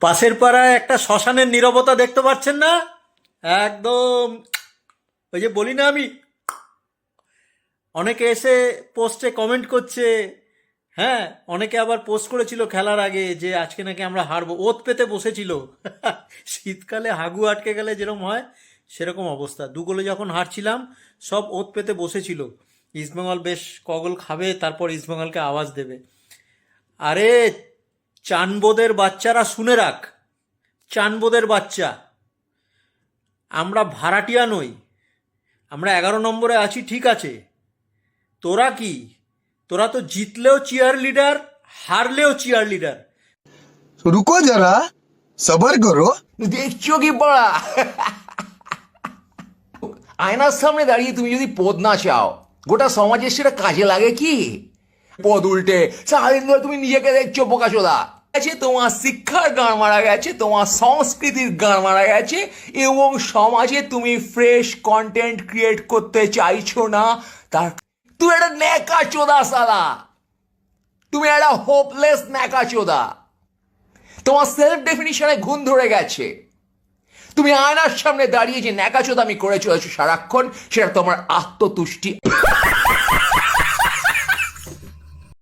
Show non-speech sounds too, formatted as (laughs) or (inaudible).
পাশের পাড়ায় একটা শ্মশানের নীরবতা দেখতে পাচ্ছেন না? একদম। ওই যে বলি না আমি? অনেকে এসে পোস্টে কমেন্ট করছে। হ্যাঁ অনেকে আবার পোস্ট করেছিল খেলার আগে যে আজকে নাকি আমরা হারবো। ওত পেতে বসেছিল। (laughs) শীতকালে হাগু আটকে গেলে যেরকম হয়, সেরকম অবস্থা। দু গোলে যখন হারছিলাম, সব ওত পেতে বসেছিল। ইস্টবেঙ্গল বেশ কগল খাবে, তারপর ইস্টবেঙ্গলকে আওয়াজ দেবে। আরে চানবোদের বাচ্চারা শুনে রাখ। চানবোদের বাচ্চা। আমরা ভাড়াটিয়া নই। আমরা এগারো নম্বরে আছি ঠিক আছে। তোরা কি? তোরা তো জিতলেও চেয়ার লিডার হারলেও চেয়ার লিডার রুকো যারা সবার করো। দেখছ কি পড়া? আয়নার সামনে দাঁড়িয়ে তুমি যদি পদ না চাও গোটা সমাজের সেটা কাজে লাগে কি? পদ উল্টে। সারাদিন ধরে তুমি নিজেকে দেখছ বোকাচোদা। আছে তোমার শিক্ষার গান মারা গেছে, তোমার সংস্কৃতির গান মারা গেছে, এবং সমাজে তুমি ফ্রেশ কন্টেন্ট ক্রিয়েট করতে চাইছো না, তার তুই একটা ন্যাকা চোদা সালা। তুমি একটা হোপলেস ন্যাকা চোদা তোমার সেলফ ডেফিনিশনে ঘুণ ধরে গেছে। তুমি আয়নার সামনে দাঁড়িয়ে যে ন্যাকাচোদামি করে চলেছো সারাক্ষণ, সেটা তোমার আত্মতুষ্টি।